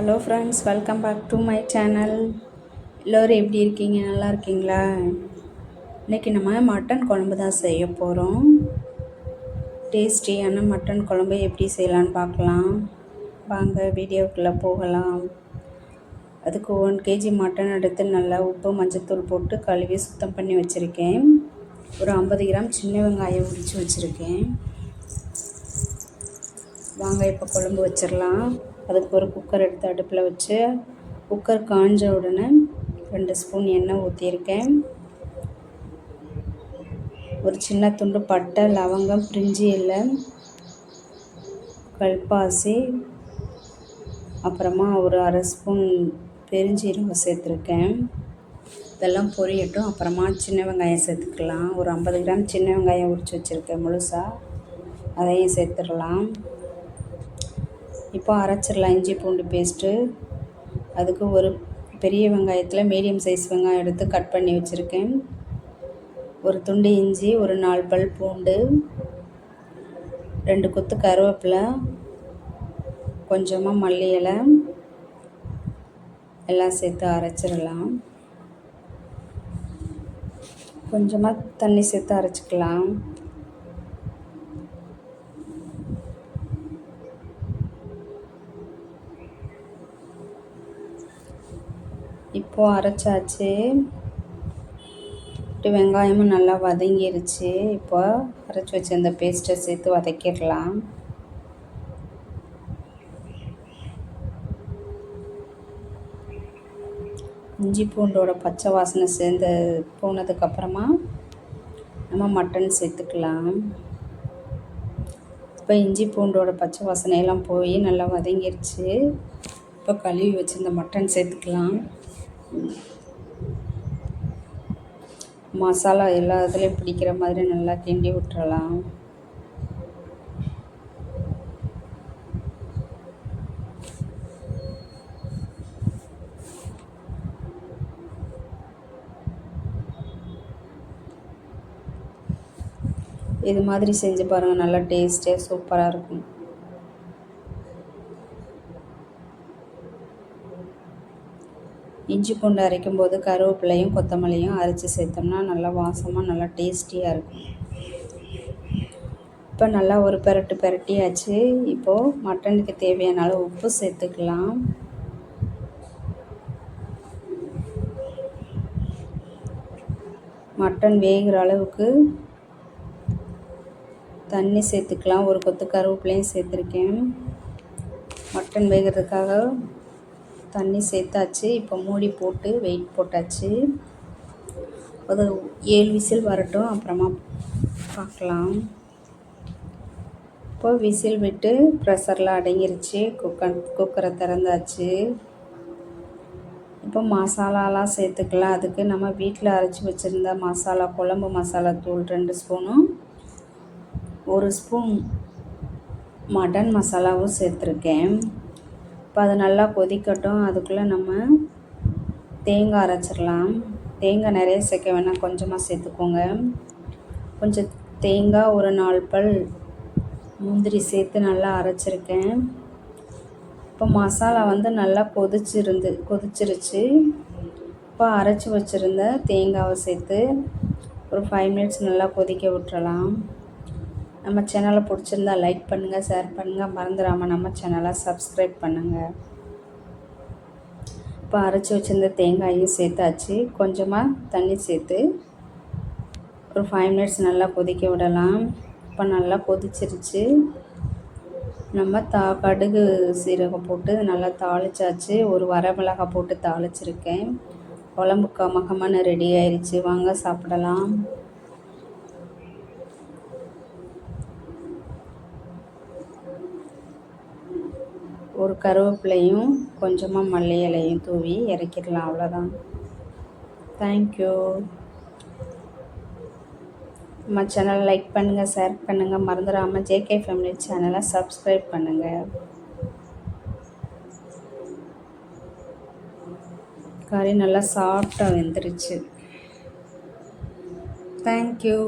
Hello friends welcome back to my channel எல்லோரும் எப்படி இருக்கீங்க? நல்லா இருக்கீங்களா? இன்றைக்கி நம்ம மட்டன் குழம்பு தான் செய்ய போகிறோம் டேஸ்டியான மட்டன் குழம்பு எப்படி செய்யலான்னு பார்க்கலாம். வாங்க வீடியோக்குள்ளே போகலாம். அதுக்கு ஒன் கேஜி மட்டன் எடுத்து நல்லா உப்பு மஞ்சத்தூள் போட்டு கழுவி சுத்தம் பண்ணி வச்சுருக்கேன். ஒரு ஐம்பது கிராம் சின்ன வெங்காயம் உரித்து வச்சுருக்கேன். வாங்க இப்போ குழம்பு வச்சிடலாம் அதுக்கு ஒரு குக்கர் எடுத்து அடுப்பில் வச்சு குக்கர் காஞ்ச உடனே ரெண்டு ஸ்பூன் எண்ணெய் ஊற்றியிருக்கேன் ஒரு சின்ன துண்டு பட்டை லவங்கம் பிரிஞ்சி இல்லை கல்பாசி அப்புறமா ஒரு அரை ஸ்பூன் பெருஞ்சீரகம் சேர்த்துருக்கேன். இதெல்லாம் பொரியட்டும். அப்புறமா சின்ன வெங்காயம் சேர்த்துக்கலாம். ஒரு ஐம்பது கிராம் சின்ன வெங்காயம் உரித்து வச்சுருக்கேன் முழுசாக அதையும் சேர்த்துடலாம். இப்போ அரைச்சிடலாம் இஞ்சி பூண்டு பேஸ்ட்டு அதுக்கு ஒரு பெரிய வெங்காயத்தில் மீடியம் சைஸ் வெங்காயம் எடுத்து கட் பண்ணி வச்சுருக்கேன். ஒரு துண்டு இஞ்சி ஒரு நாலு பல் பூண்டு ரெண்டு கொத்து கருவேப்பிலை கொஞ்சமாக மல்லி இலை எல்லாம் சேர்த்து அரைச்சிடலாம். கொஞ்சமாக தண்ணி சேர்த்து அரைச்சிக்கலாம். இப்போது அரைச்சாச்சு. வெங்காயமும் நல்லா வதங்கிருச்சு. இப்போ அரைச்சி வச்சிருந்த பேஸ்ட்டை சேர்த்து வதக்கிடலாம். இஞ்சி பூண்டோட பச்சை வாசனை சேர்ந்து போனதுக்கப்புறமா நம்ம மட்டன் சேர்த்துக்கலாம். இப்போ இஞ்சி பூண்டோட பச்சை வாசனையெல்லாம் போய் நல்லா வதங்கிருச்சு. இப்போ கழுவி வச்சுருந்த மட்டன் சேர்த்துக்கலாம். மசாலா எல்லா இதுலேயும் பிடிக்கிற மாதிரி நல்லா கிண்டி விட்டுறலாம். இது மாதிரி செஞ்சு பாருங்கள் நல்லா டேஸ்ட்டே சூப்பராக இருக்கும். இஞ்சி பூண்டு அரைக்கும் போது கருவேப்பிலையும் கொத்தமல்லியும் அரைச்சி சேர்த்தோம்னா நல்லா வாசமாக நல்லா டேஸ்டியாக இருக்கும். இப்போ நல்லா ஒரு பெரட்டு பெரட்டியாச்சு. இப்போது மட்டனுக்கு தேவையான அளவு உப்பு சேர்த்துக்கலாம். மட்டன் வேகிற அளவுக்கு தண்ணி சேர்த்துக்கலாம். ஒரு கொத்து கருவேப்பிலையும் சேர்த்துருக்கேன். மட்டன் வேகிறதுக்காக தண்ணி சேர்த்தாச்சு. இப்போ மூடி போட்டு வெயிட் போட்டாச்சு. அது ஏழு விசில் வரட்டும் அப்புறமா பார்க்கலாம். இப்போ விசில் விட்டு ப்ரெஷர்லாம் அடங்கிருச்சு. குக்கர் குக்கரை திறந்தாச்சு. இப்போ மசாலாலாம் சேர்த்துக்கலாம் அதுக்கு நம்ம வீட்டில் அரைச்சி வச்சுருந்த மசாலா குழம்பு மசாலா தூள் ரெண்டு ஸ்பூனும் ஒரு ஸ்பூன் மட்டன் மசாலாவும் சேர்த்துருக்கேன். இப்போ அது நல்லா கொதிக்கட்டும். அதுக்குள்ளே நம்ம தேங்காய் அரைச்சிடலாம். தேங்காய் நிறைய சேர்க்க வேணாம். கொஞ்சமாக சேர்த்துக்கோங்க. கொஞ்சம் தேங்காய் ஒரு நாலு பல் முந்திரி சேர்த்து நல்லா அரைச்சிருக்கேன். இப்போ மசாலா வந்து நல்லா கொதிச்சிருந்து கொதிச்சிருச்சு. இப்போ அரைச்சி வச்சுருந்த தேங்காவை சேர்த்து ஒரு ஃபைவ் மினிட்ஸ் நல்லா கொதிக்க விட்டுறலாம். நம்ம சேனலை பிடிச்சிருந்தா லைக் பண்ணுங்கள் ஷேர் பண்ணுங்கள் மறந்துடாமல் நம்ம சேனலை சப்ஸ்கிரைப் பண்ணுங்கள் இப்போ அரைச்சி வச்சுருந்த தேங்காயும் சேர்த்தாச்சு. கொஞ்சமாக தண்ணி சேர்த்து ஒரு ஃபைவ் மினிட்ஸ் நல்லா கொதிக்க விடலாம். இப்போ நல்லா கொதிச்சிருச்சு. நம்ம தா கடுகு சீரகம் போட்டு நல்லா தாளிச்சாச்சு. ஒரு வரமிளகாய் போட்டு தாளிச்சிருக்கேன். குழம்பு கமகமான ரெடி ஆயிடுச்சு வாங்க சாப்பிடலாம். ஒரு கருவேப்பிலையும் கொஞ்சமாக மல்லி இலையும் தூவி இறக்கிடலாம். அவ்வளோதான் தேங்க்யூ நம்ம சேனலை லைக் பண்ணுங்கள் ஷேர் பண்ணுங்கள் மறந்துடாமல் ஜேகே ஃபேமிலி சேனலை சப்ஸ்கிரைப் பண்ணுங்கள் கறி நல்லா சாஃப்டாக வெந்துருச்சு. தேங்க்யூ